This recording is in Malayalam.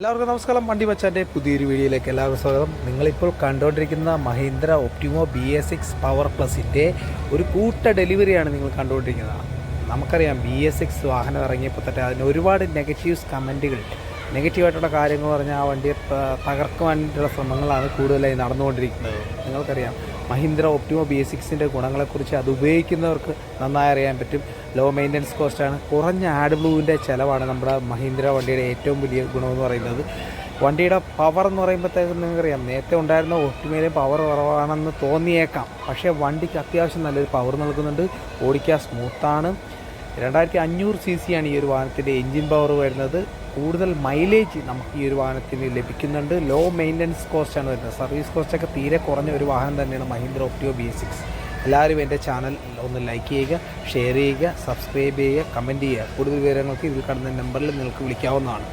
എല്ലാവർക്കും നമസ്കാരം. വണ്ടി വച്ചാന്റെ പുതിയൊരു വീഡിയോയിലേക്ക് എല്ലാവർക്കും സ്വാഗതം. നിങ്ങളിപ്പോൾ കണ്ടുകൊണ്ടിരിക്കുന്ന Mahindra Optimo B S six power പ്ലസിന്റെ ഒരു കൂട്ട ഡെലിവറിയാണ് നിങ്ങൾ കണ്ടുകൊണ്ടിരിക്കുന്നത്. നമുക്കറിയാം ബി എസ് സിക്സ് വാഹനം ഇറങ്ങിയപ്പോൾ തന്നെ അതിന് ഒരുപാട് നെഗറ്റീവ്സ് കമന്റുകൾ നെഗറ്റീവായിട്ടുള്ള കാര്യങ്ങൾ പറഞ്ഞാൽ ആ വണ്ടിയെ തകർക്കുവാനായിട്ടുള്ള ശ്രമങ്ങളാണ് കൂടുതലായി നടന്നുകൊണ്ടിരിക്കുന്നത്. നിങ്ങൾക്കറിയാം മഹീന്ദ്ര ഒപ്റ്റിമോ ബി എസ് സിക്സിന്റെ ഗുണങ്ങളെക്കുറിച്ച് അത് ഉപയോഗിക്കുന്നവർക്ക് നന്നായി അറിയാൻ പറ്റും. ലോ മെയിന്റനൻസ് കോസ്റ്റാണ്. കുറഞ്ഞ ആഡ് ബ്ലൂവിന്റെ ചിലവാണ് നമ്മുടെ മഹീന്ദ്ര വണ്ടിയുടെ ഏറ്റവും വലിയ ഗുണമെന്ന് പറയുന്നത്. വണ്ടിയുടെ പവർ എന്ന് പറയുമ്പോഴത്തേക്കും നിങ്ങൾക്കറിയാം നേരത്തെ ഉണ്ടായിരുന്ന ഒപ്റ്റിമയിലെ പവർ കുറവാണെന്ന് തോന്നിയേക്കാം. പക്ഷേ വണ്ടിക്ക് അത്യാവശ്യം നല്ലൊരു പവർ നൽകുന്നുണ്ട്. ഓടിക്കാൻ സ്മൂത്താണ്. രണ്ടായിരത്തി അഞ്ഞൂറ് സി സി ആണ് ഈ ഒരു വാഹനത്തിന്റെ എൻജിൻ പവർ വരുന്നത്. കൂടുതൽ മൈലേജ് നമുക്ക് ഈ ഒരു വാഹനത്തിന് ലഭിക്കുന്നുണ്ട്. ലോ മെയിന്റനൻസ് കോസ്റ്റാണ് വരുന്നത്. സർവീസ് കോസ്റ്റൊക്കെ തീരെ കുറഞ്ഞ ഒരു വാഹനം തന്നെയാണ് മഹീന്ദ്ര ഓപ്റ്റിയോ ബി സിക്സ് എല്ലാവരും എന്റെ ചാനൽ ഒന്ന് ലൈക്ക് ചെയ്യുക ഷെയർ ചെയ്യുക സബ്സ്ക്രൈബ് ചെയ്യുക കമന്റ് ചെയ്യുക. കൂടുതൽ വിവരങ്ങൾക്ക് ഇതിൽ കടന്ന നമ്പറിൽ നിങ്ങൾക്ക് വിളിക്കാവുന്നതാണ്.